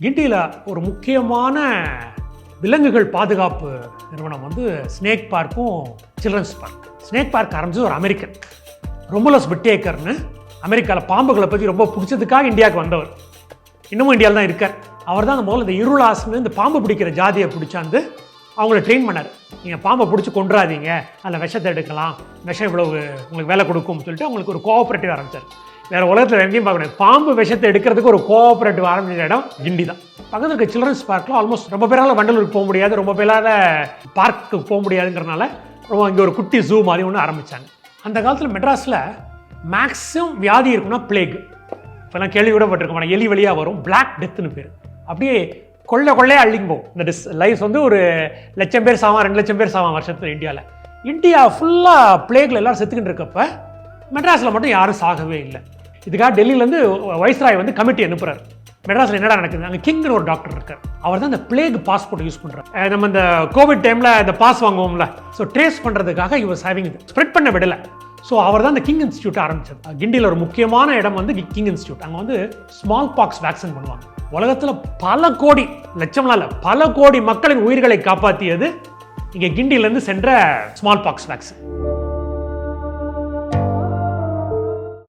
கிண்டியில் ஒரு முக்கியமான விலங்குகள் பாதுகாப்பு நிறுவனம் வந்து ஸ்னேக் பார்க்கும் சில்ட்ரன்ஸ் பார்க் ஸ்னேக் பார்க் ஆரம்பிச்சது ஒரு அமெரிக்கன் ரொமுலஸ் பிட்டேக்கர்னு அமெரிக்காவில் பாம்புகளை பற்றி ரொம்ப பிடிச்சதுக்காக இந்தியாவுக்கு வந்தவர். இன்னமும் இந்தியாவில் தான் இருக்கார். அவர் தான் அந்த முதல்ல இந்த இருளாஸ்னு இந்த பாம்பு பிடிக்கிற ஜாதியை பிடிச்சாந்து அவங்கள ட்ரெயின் பண்ணார். நீங்கள் பாம்பை பிடிச்சி கொண்டுறாதீங்க அதில் விஷத்தை எடுக்கலாம். விஷம் இவ்வளவு உங்களுக்கு வேலை கொடுக்கும்னு சொல்லிட்டு அவங்களுக்கு ஒரு கோஆப்ரேட்டிவ் ஆரம்பிச்சார். வேறு உலகத்தில் எங்கேயும் பார்க்க முடியாது. பாம்பு விஷத்தை எடுக்கிறதுக்கு ஒரு கோஆப்ரேட்டிவ் ஆரம்பிச்ச இடம் கிண்டி தான். பக்கத்தில் இருக்க சில்ட்ரன்ஸ் பார்க்கில் ஆல்மோஸ்ட் ரொம்ப பேரால் வண்டலூருக்கு போக முடியாது. ரொம்ப பேரால் பார்க்குக்கு போக முடியாதுங்கிறனால ரொம்ப இங்கே ஒரு குட்டி ஜூ மாதிரி ஒன்று ஆரம்பித்தாங்க அந்த காலத்தில் மெட்ராஸில் மேக்ஸிமம் வியாதி இருக்குன்னா பிளேக் இப்போலாம் கேள்வி கூட எலி வழியாக வரும். பிளாக் டெத்துன்னு பேர். அப்படியே கொள்ளை கொள்ளையாக அள்ளிங்க போகும் இந்த டிஸ் லைஃப் வந்து ஒரு லட்சம் பேர் சாவான் ரெண்டு லட்சம் பேர் சாவான் வருஷத்தில் இந்தியாவில் இந்தியா ஃபுல்லாக பிளேக்கில் எல்லாரும் செத்துக்கிட்டு இருக்கப்ப மெட்ராஸில் மட்டும் யாரும் சாகவே இல்லை. இதுக்காக டெல்லியிலேருந்து வைஸ்ராய் வந்து கமிட்டி அனுப்புகிறார் மெட்ராஸில் என்னடா நடக்குது? அங்கே கிங்னு ஒரு டாக்டர் இருக்கார். அவர் தான் இந்த பிளேக் பாஸ்போர்ட் யூஸ் பண்ணுறாரு நம்ம இந்த கோவிட் டைமில் இந்த பாஸ் வாங்குவோம்ல. ஸோ ட்ரேஸ் பண்ணுறதுக்காக இவர் சேவிங் இது. ஸ்ப்ரெட் பண்ண விடலை. ஸோ அவர் தான் இந்த கிங் இன்ஸ்டியூட் ஆரம்பிச்சது. கிண்டியில் ஒரு முக்கியமான இடம் வந்து கிங் இன்ஸ்டியூட் அங்கே வந்து ஸ்மால் பாக்ஸ் வேக்சின் பண்ணுவாங்க. உலகத்தில் பல கோடி லட்சம்லாம் இல்லை பல கோடி மக்களின் உயிர்களை காப்பாற்றியது இங்கே கிண்டியிலேருந்து சென்ற ஸ்மால் பாக்ஸ் வேக்சின்